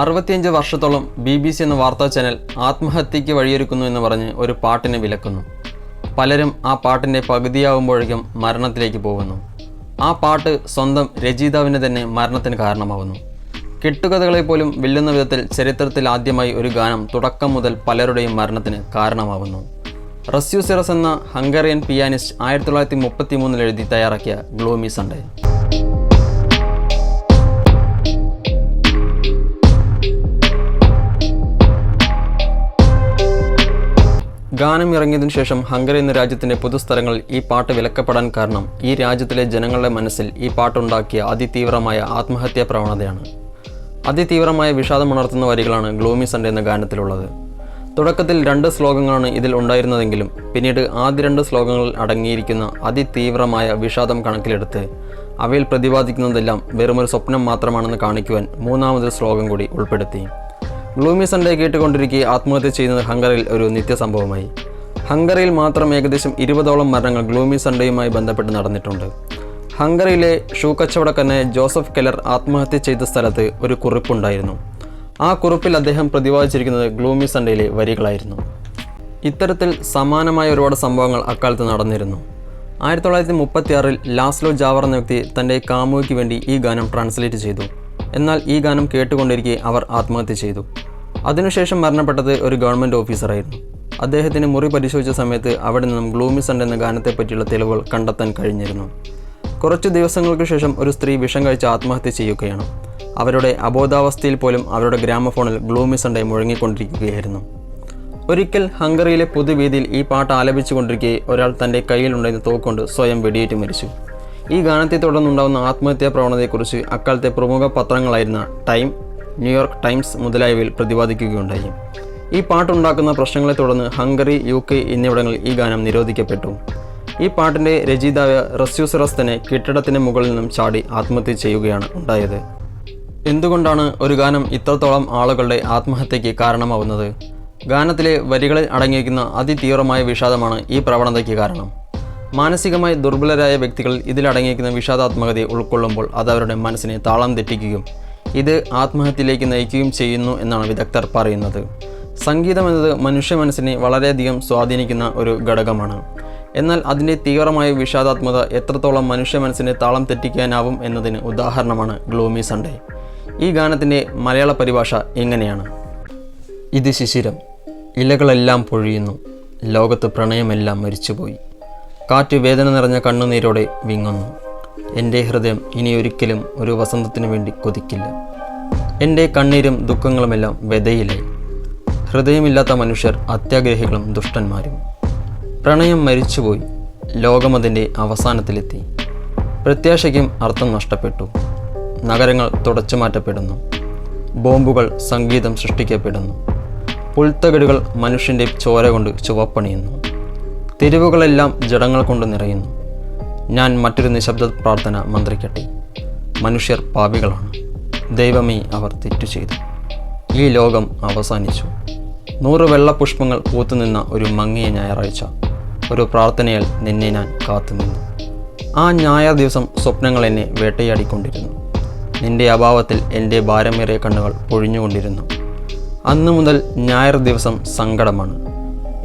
അറുപത്തിയഞ്ച് വർഷത്തോളം B B C എന്ന വാർത്താ ചാനൽ ആത്മഹത്യയ്ക്ക് വഴിയൊരുക്കുന്നു എന്ന് പറഞ്ഞ് ഒരു പാട്ടിനെ വിലക്കുന്നു. പലരും ആ പാട്ടിന്റെ പകുതിയാവുമ്പോഴേക്കും മരണത്തിലേക്ക് പോകുന്നു. ആ പാട്ട് സ്വന്തം രചയിതാവിന് തന്നെ മരണത്തിന് കാരണമാവുന്നു. കെട്ടുകഥകളെ പോലും വെല്ലുന്ന വിധത്തിൽ ചരിത്രത്തിൽ ആദ്യമായി ഒരു ഗാനം തുടക്കം മുതൽ പലരുടെയും മരണത്തിന് കാരണമാവുന്നു. റസ്യൂസിറസ് എന്ന ഹംഗറിയൻ പിയാനിസ്റ്റ് ആയിരത്തി തൊള്ളായിരത്തി മുപ്പത്തി മൂന്നിൽ എഴുതി തയ്യാറാക്കിയ ഗ്ലോമി സൺഡേ. ഗാനം ഇറങ്ങിയതിനു ശേഷം ഹംഗറി എന്ന രാജ്യത്തിന്റെ പൊതുസ്ഥലങ്ങളിൽ ഈ പാട്ട് വിലക്കപ്പെടാൻ കാരണം ഈ രാജ്യത്തിലെ ജനങ്ങളുടെ മനസ്സിൽ ഈ പാട്ടുണ്ടാക്കിയ അതിതീവ്രമായ ആത്മഹത്യാ പ്രവണതയാണ്. അതിതീവ്രമായ വിഷാദമുണർത്തുന്ന വരികളാണ് ഗ്ലൂമി സൺഡേ എന്ന ഗാനത്തിലുള്ളത്. തുടക്കത്തിൽ രണ്ട് ശ്ലോകങ്ങളാണ് ഇതിൽ ഉണ്ടായിരുന്നതെങ്കിലും പിന്നീട് ആദ്യ രണ്ട് ശ്ലോകങ്ങളിൽ അടങ്ങിയിരിക്കുന്ന അതിതീവ്രമായ വിഷാദം കണക്കിലെടുത്ത് അവയിൽ പ്രതിപാദിക്കുന്നതെല്ലാം വെറുമൊരു സ്വപ്നം മാത്രമാണെന്ന് കാണിക്കുവാൻ മൂന്നാമതൊരു ശ്ലോകം കൂടി ഉൾപ്പെടുത്തി. ഗ്ലൂമി സൺഡേ കേട്ടുകൊണ്ടിരിക്കെ ആത്മഹത്യ ചെയ്യുന്നത് ഹംഗറിൽ ഒരു നിത്യസംഭവമായി. ഹംഗറിയിൽ മാത്രം ഏകദേശം ഇരുപതോളം മരണങ്ങൾ ഗ്ലൂമി സൺഡേയുമായി ബന്ധപ്പെട്ട് നടന്നിട്ടുണ്ട്. ഹംഗറിയിലെ ഷൂ കച്ചവടക്കാരനായ ജോസഫ് കെല്ലർ ആത്മഹത്യ ചെയ്ത സ്ഥലത്ത് ഒരു കുറിപ്പുണ്ടായിരുന്നു. ആ കുറിപ്പിൽ അദ്ദേഹം പ്രതിപാദിച്ചിരിക്കുന്നത് ഗ്ലൂമി സൺഡേയിലെ വരികളായിരുന്നു. ഇത്തരത്തിൽ സമാനമായ ഒരുപാട് സംഭവങ്ങൾ അക്കാലത്ത് നടന്നിരുന്നു. ആയിരത്തി തൊള്ളായിരത്തി മുപ്പത്തിയാറിൽ ലാസ്ലോ ജാവർ എന്ന വ്യക്തി തന്റെ കാമുകിക്ക് വേണ്ടി ഈ ഗാനം ട്രാൻസ്ലേറ്റ് ചെയ്തു. എന്നാൽ ഈ ഗാനം കേട്ടുകൊണ്ടിരിക്കെ അവർ ആത്മഹത്യ ചെയ്തു. അതിനുശേഷം മരണപ്പെട്ടത് ഒരു ഗവൺമെന്റ് ഓഫീസറായിരുന്നു. അദ്ദേഹത്തിന് മുറി പരിശോധിച്ച സമയത്ത് അവിടെ നിന്നും ഗ്ലൂമി സണ്ട് എന്ന ഗാനത്തെപ്പറ്റിയുള്ള തെളിവുകൾ കണ്ടെത്താൻ കഴിഞ്ഞിരുന്നു. കുറച്ച് ദിവസങ്ങൾക്ക് ശേഷം ഒരു സ്ത്രീ വിഷം കഴിച്ച് ആത്മഹത്യ ചെയ്യുകയാണ്. അവരുടെ അബോധാവസ്ഥയിൽ പോലും അവരുടെ ഗ്രാമഫോണിൽ ഗ്ലൂമി സൺഡേ മുഴങ്ങിക്കൊണ്ടിരിക്കുകയായിരുന്നു. ഒരിക്കൽ ഹംഗറിയിലെ പൊതുവേദിയിൽ ഈ പാട്ട് ആലപിച്ചുകൊണ്ടിരിക്കെ ഒരാൾ തന്റെ കയ്യിലുണ്ടായിരുന്ന തോക്കൊണ്ട് സ്വയം വെടിയേറ്റ് മരിച്ചു. ഈ ഗാനത്തെ തുടർന്നുണ്ടാകുന്ന ആത്മഹത്യാ പ്രവണതയെക്കുറിച്ച് അക്കാലത്തെ പ്രമുഖ പത്രങ്ങളായിരുന്ന ടൈം ന്യൂയോർക്ക് ടൈംസ് മുതലായവയിൽ പ്രതിപാദിക്കുകയുണ്ടായി. ഈ പാട്ടുണ്ടാക്കുന്ന പ്രശ്നങ്ങളെ തുടർന്ന് ഹംഗറി യു കെ എന്നിവിടങ്ങളിൽ ഈ ഗാനം നിരോധിക്കപ്പെട്ടു. ഈ പാട്ടിന്റെ രചയിതാവ് റസ്യൂസ് റസ്തനെ കെട്ടിടത്തിന് മുകളിൽ നിന്നും ചാടി ആത്മഹത്യ ചെയ്യുകയാണ് ഉണ്ടായത്. എന്തുകൊണ്ടാണ് ഒരു ഗാനം ഇത്രത്തോളം ആളുകളുടെ ആത്മഹത്യയ്ക്ക് കാരണമാവുന്നത്? ഗാനത്തിലെ വരികളിൽ അടങ്ങിയിരിക്കുന്ന അതിതീവ്രമായ വിഷാദമാണ് ഈ പ്രവണതയ്ക്ക് കാരണം. മാനസികമായി ദുർബലരായ വ്യക്തികൾ ഇതിലടങ്ങിയിരിക്കുന്ന വിഷാദാത്മകതയെ ഉൾക്കൊള്ളുമ്പോൾ അത് അവരുടെ മനസ്സിനെ താളം തെറ്റിക്കുകയും ഇത് ആത്മഹത്യയിലേക്ക് നയിക്കുകയും ചെയ്യുന്നു എന്നാണ് വിദഗ്ധർ പറയുന്നത്. സംഗീതം എന്നത് മനുഷ്യ മനസ്സിനെ വളരെയധികം സ്വാധീനിക്കുന്ന ഒരു ഘടകമാണ്. എന്നാൽ അതിന്റെ തീവ്രമായ വിഷാദാത്മകത എത്രത്തോളം മനുഷ്യ മനസ്സിനെ താളം തെറ്റിക്കാനാവും എന്നതിന് ഉദാഹരണമാണ് ഗ്ലൂമി സൺഡേ. ഈ ഗാനത്തിന്റെ മലയാള പരിഭാഷ എങ്ങനെയാണ്? ഇത് ശിശിരം. ഇലകളെല്ലാം പൊഴിയുന്നു. ലോകത്ത് പ്രണയമെല്ലാം മരിച്ചുപോയി. കാറ്റ് വേദന നിറഞ്ഞ കണ്ണുനീരോടെ വിങ്ങുന്നു. എന്റെ ഹൃദയം ഇനി ഒരിക്കലും ഒരു വസന്തത്തിനു വേണ്ടി കൊതിക്കില്ല. എന്റെ കണ്ണീരും ദുഃഖങ്ങളുമെല്ലാം വ്യതയിലായി ഹൃദയമില്ലാത്ത മനുഷ്യർ അത്യാഗ്രഹികളും ദുഷ്ടന്മാരും. പ്രണയം മരിച്ചുപോയി. ലോകമതിന്റെ അവസാനത്തിലെത്തി. പ്രത്യാശയ്ക്കും അർത്ഥം നഷ്ടപ്പെട്ടു. നഗരങ്ങൾ തുടച്ചു മാറ്റപ്പെടുന്നു. ബോംബുകൾ സംഗീതം സൃഷ്ടിക്കപ്പെടുന്നു. പുൽത്തകിടുകൾ മനുഷ്യന്റെ ചോര കൊണ്ട് ചുവപ്പണിയുന്നു. തെരുവുകളെല്ലാം ജഡങ്ങൾ കൊണ്ട് നിറയുന്നു. ഞാൻ മറ്റൊരു നിശബ്ദ പ്രാർത്ഥന മന്ത്രിക്കട്ടെ. മനുഷ്യർ പാപികളാണ്. ദൈവമേ അവർ തെറ്റു ചെയ്തു. ഈ ലോകം അവസാനിച്ചു. നൂറ് വെള്ളപുഷ്പങ്ങൾ പൂത്തുനിന്ന ഒരു മങ്ങിയ ഞായറാഴ്ച. ഒരു പ്രാർത്ഥനയിൽ നിന്നെ ഞാൻ കാത്തുനിന്നു. ആ ഞായർ ദിവസം സ്വപ്നങ്ങൾ എന്നെ വേട്ടയാടിക്കൊണ്ടിരുന്നു. നിന്റെ അഭാവത്തിൽ എന്റെ ഭാരമേറിയ കണ്ണുകൾ പൊഴിഞ്ഞുകൊണ്ടിരുന്നു. അന്നു മുതൽ ഞായർ ദിവസം സങ്കടമാണ്.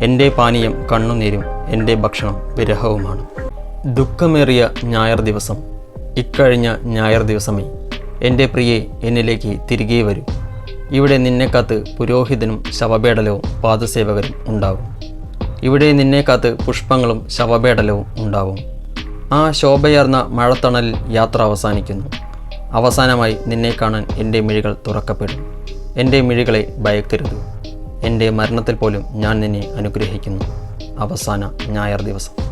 എന്റെ പാനീയം കണ്ണുനീരും എന്റെ ഭക്ഷണം വിരഹവുമാണ്. ദുഃഖമേറിയ ഞായർ ദിവസം. ഇക്കഴിഞ്ഞ ഞായർ ദിവസമേ. എന്റെ പ്രിയെ എന്നിലേക്ക് തിരികെ വരൂ. ഇവിടെ നിന്നെ പുരോഹിതനും ശവപേടലവും പാദസേവകരും ഉണ്ടാവും. ഇവിടെ നിന്നെ പുഷ്പങ്ങളും ശവപേടലവും ഉണ്ടാവും. ആ ശോഭയാർന്ന മഴത്തണലിൽ യാത്ര അവസാനിക്കുന്നു. അവസാനമായി നിന്നെ കാണാൻ എന്റെ മിഴികൾ തുറക്കപ്പെടും. എന്റെ മിഴികളെ ഭയക്കരുത്. എന്റെ മരണത്തിൽ പോലും ഞാൻ നിന്നെ അനുഗ്രഹിക്കുന്നു. അവസാന ഞായർ ദിവസം.